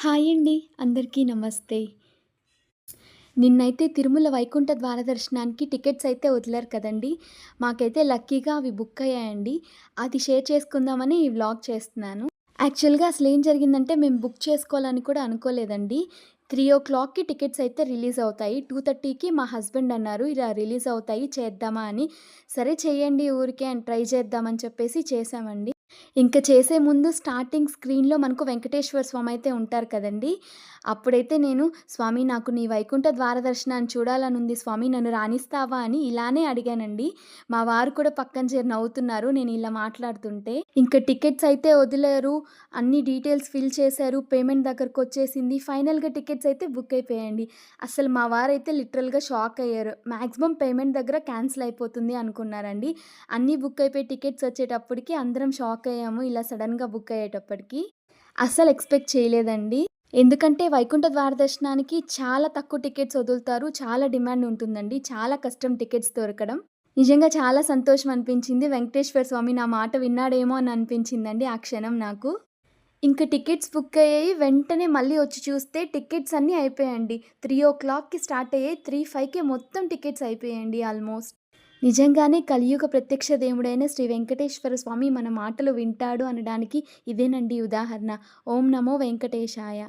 Hi అండి. అందరికీ నమస్తే. నిన్నైతే తిరుమల వైకుంఠ ద్వార దర్శనానికి టికెట్స్ అయితే వదిలారు కదండీ! మాకైతే లక్కీగా అవి బుక్ అయ్యాయండి. అది షేర్ చేసుకుందామని ఈ వ్లాగ్ చేస్తున్నాను. యాక్చువల్‌గా అసలేం జరిగిందంటే మేము బుక్ చేసుకోవాలని కూడా అనుకోలేదండి. 3:00కి టికెట్స్ అయితే రిలీజ్ అవుతాయి. 2:30కి మా హస్బెండ్ అన్నారు ఇలా రిలీజ్ అవుతాయి చేద్దామా అని. సరే చేయండి ఊరికే అండ్ ట్రై చేద్దామని చెప్పేసి చేసామండి ఇంకా చేసే ముందు స్టార్టింగ్ స్క్రీన్‌లో మనకు వెంకటేశ్వర స్వామి అయితే ఉంటారు కదండీ! అప్పుడైతే నేను స్వామి నాకు నీ వైకుంఠ ద్వార దర్శనాన్ని చూడాలనుంది స్వామి నన్ను రాణిస్తావా అని ఇలానే అడిగానండి. మా వారు కూడా పక్కన చేరి నవ్వుతున్నారు నేను ఇలా మాట్లాడుతుంటే. ఇంకా టికెట్స్ అయితే వదిలేరు అన్ని డీటెయిల్స్ ఫిల్ చేశారు. పేమెంట్ దగ్గరకొచ్చేసింది. ఫైనల్‌గా టికెట్స్ అయితే బుక్ అయిపోయాయండి. అసలు మా వారైతే లిటరల్‌గా షాక్ అయ్యారు. మ్యాక్సిమం పేమెంట్ దగ్గర క్యాన్సిల్ అయిపోతుంది అనుకున్నారండి. అన్నీ బుక్ అయిపోయి టికెట్స్ వచ్చేటప్పటికి అందరం షాక్ అయ్యాము. ఇలా సడన్గా బుక్ అయ్యేటప్పటికి. అస్సలు ఎక్స్‌పెక్ట్ చేయలేదండి. ఎందుకంటే వైకుంఠ ద్వార దర్శనానికి చాలా తక్కువ టికెట్స్ వదులుతారు. చాలా డిమాండ్ ఉంటుందండి. చాలా కష్టం టికెట్స్ దొరకడం. నిజంగా చాలా సంతోషం అనిపించింది. వెంకటేశ్వర స్వామి నా మాట విన్నాడేమో అని అనిపించిందండి ఆ క్షణం నాకు. ఇంక టికెట్స్ బుక్ అయ్యాయి. వెంటనే మళ్ళీ వచ్చి చూస్తే టికెట్స్ అన్నీ అయిపోయాయండి. 3:00కి స్టార్ట్ అయ్యాయి. 3:05కే మొత్తం టికెట్స్ అయిపోయాయండి ఆల్మోస్ట్. నిజంగానే కలియుగ ప్రత్యక్ష దేవుడైన శ్రీ వెంకటేశ్వర స్వామి మన మాటలు వింటాడు అనడానికి ఇదేనండి ఉదాహరణ. ఓం నమో వెంకటేశాయ.